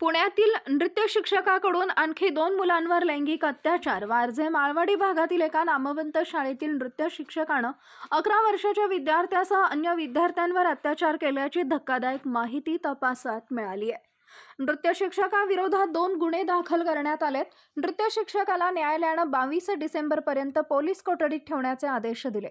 पुण्यातील नृत्य शिक्षकाकडून आणखी दोन मुलांवर लैंगिक अत्याचार. वारजे माळवाडी भागातील एका नामवंत शाळेतील नृत्य शिक्षकानं अकरा वर्षाच्या विद्यार्थ्यासह अन्य विद्यार्थ्यांवर अत्याचार केल्याची धक्कादायक माहिती तपासात मिळाली आहे. नृत्य शिक्षकाविरोधात दोन गुन्हे दाखल करण्यात आलेत. नृत्य शिक्षकाला न्यायालयानं बावीस डिसेंबरपर्यंत पोलीस कोठडीत ठेवण्याचे आदेश दिले.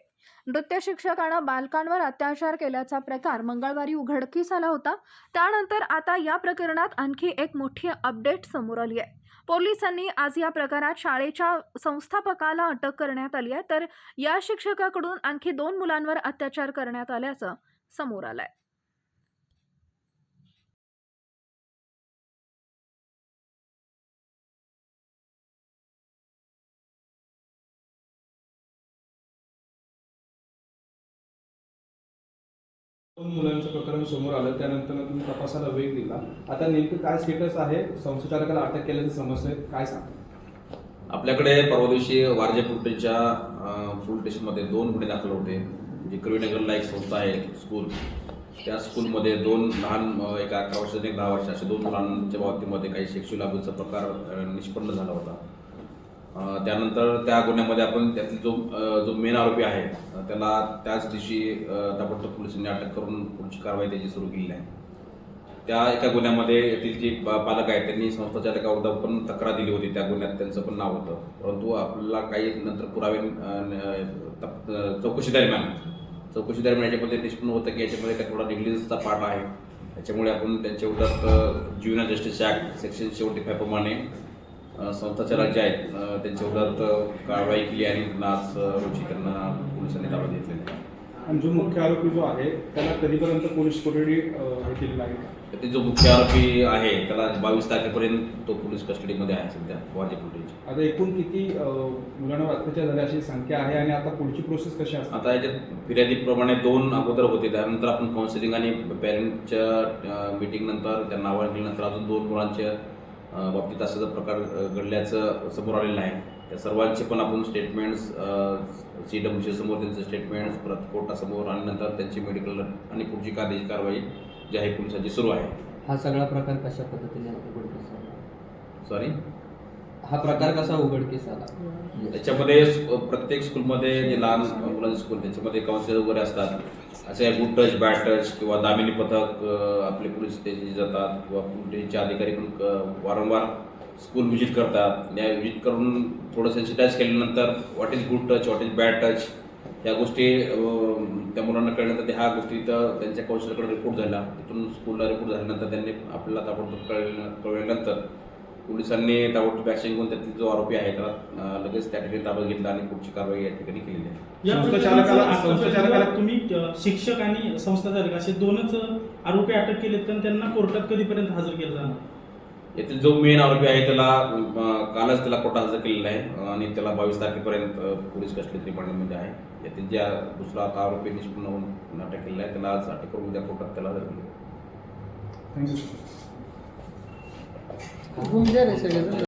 नृत्य शिक्षकानं बालकांवर अत्याचार केल्याचा प्रकार मंगळवारी उघडकीस आला होता. त्यानंतर आता या प्रकरणात आणखी एक मोठी अपडेट समोर आली आहे. पोलिसांनी आज या प्रकारात शाळेच्या संस्थापकाला अटक करण्यात आली आहे. तर या शिक्षकाकडून आणखी दोन मुलांवर अत्याचार करण्यात आल्याचं समोर आलंय. दोन मुलांचं प्रकरण समोर आलं त्यानंतर तुम्ही तपासाला वेग दिला. आता नेमकं काय स्टेटस आहे? संस्थाचालकाला अटक केल्याचं समजतंय काय सांग आपल्याकडे परवा दिवशी वारजे फुलटेच्या पोलीस स्टेशनमध्ये दोन गुन्हे दाखल होते. जे कवीनगरला एक संस्था आहे स्कूल त्या स्कूलमध्ये दोन लहान एका एक अकरा वर्षाचे एक दहा वर्ष अशा दोन मुलांच्या बाबतीमध्ये काही सेक्शुअल अब्यूजचा प्रकार निष्पन्न झाला होता. त्यानंतर त्या गुन्ह्यामध्ये आपण त्यातील जो जो मेन आरोपी आहे त्याला त्याच दिवशी ताबडतोब पोलिसांनी अटक करून पुढची कारवाई त्याची सुरू केलेली आहे. त्या एका गुन्ह्यामध्ये येथील जे पालक आहेत त्यांनी संस्थाचालकावर पण तक्रार दिली होती. त्या गुन्ह्यात त्यांचं पण नाव होतं. परंतु आपल्याला काही नंतर पुरावे चौकशी दरम्यान चौकशी दरम्यान याच्यामध्ये निष्पन्न होतं की याच्यामध्ये काही थोडा निग्लिजन्सचा पार्ट आहे. त्याच्यामुळे आपण त्यांच्या विरोधात junior justice act section seventy फायप्रमाणे संस्थाचालक जे आहेत. त्यांच्या विरोधात कारवाई केली आणि आज अ, रोजी त्यांना पोलिसांनी ताब्यात घेतलेलं आहे. आणि जो मुख्य आरोपी जो आहे त्याला कधीपर्यंत पोलीस कोठडी हे केलेलं आहे ते जो मुख्य आरोपी आहे त्याला बावीस तारखेपर्यंत तो पोलीस कस्टडीमध्ये आहे सध्या वाजे पोलीस. आता एकूण किती मुलांवर अत्याचार झाल्याची संख्या आहे आणि आता पुढची प्रोसेस कशी असणार आता याच्यात फिर्यादीप्रमाणे दोन अगोदर होते. त्यानंतर आपण काउन्सिलिंग आणि पॅरेंटच्या मीटिंग नंतर त्यांना आवाहन केल्यानंतर अजून दोन मुलांच्या बाबतीत असा जर प्रकार घडल्याचं समोर आलेलं आहे त्या सर्वांचे पण आपण स्टेटमेंट्स सी डब्ल्यूच्या समोर त्यांचे स्टेटमेंट्स परत कोर्टासमोर आणि नंतर त्यांची मेडिकल आणि पुढची कायदेशीर कारवाई जी आहे पोलिसांची सुरू आहे. हा सगळा प्रकार कशा पद्धतीने उघडकीस आला? सॉरी हा प्रकार कसा उघडकीस आला? त्याच्यामध्ये प्रत्येक स्कूलमध्ये जे लहान मुलांचे स्कूल त्याच्यामध्ये काउन्सिलर वगैरे असतात. असे गुड टच बॅड टच किंवा दामिनी पथक आपले पोलीस स्टेशन जातात किंवा पोलीसचे अधिकारी पण वारंवार स्कूल व्हिजिट करतात. त्या व्हिजिट करून थोडं सेन्सिटाईज केल्यानंतर what is good touch what is bad touch या गोष्टी त्या मुलांना कळल्यानंतर त्या ह्या गोष्टी तर त्यांच्या कौशल्याकडे रिपोर्ट झाला. तिथून स्कूलला रिपोर्ट झाल्यानंतर त्यांनी आपल्याला ताबडतोब कळल्या कळल्यानंतर पोलिसांनी ताबडतोब ॲक्शन घेऊन त्यातील जो आरोपी आहे त्याला लगेच त्या ठिकाणी ताब्यात घेतला आणि पुढची कारवाई या ठिकाणी केलेली आहे. या संस्थाचालकाला- प्रकरणाचा संस्थाचालकाला- आतापर्यंत तुम्ही अ, शिक्षक आणि संस्थाचालक असे दोनच अ, आरोपी अटक केलेत कारण त्यांना कोर्टात कधीपर्यंत हजर केलं जाणार? यातील जो मेन आरोपी आहे त्याला अ, कालच त्याला कोर्टात हजर केलेला आहे आणि त्याला बावीस तारखेपर्यंत अ, पोलीस कस्टडी रिमांडमध्ये आहे. यातील ज्या दुसरा आता आरोपी निष्पन्न होऊन अटक केलेला आहे त्याला आज अटक करून उद्या कोर्टात त्याला हजर केलं थँक्यू होऊन गेले सगळे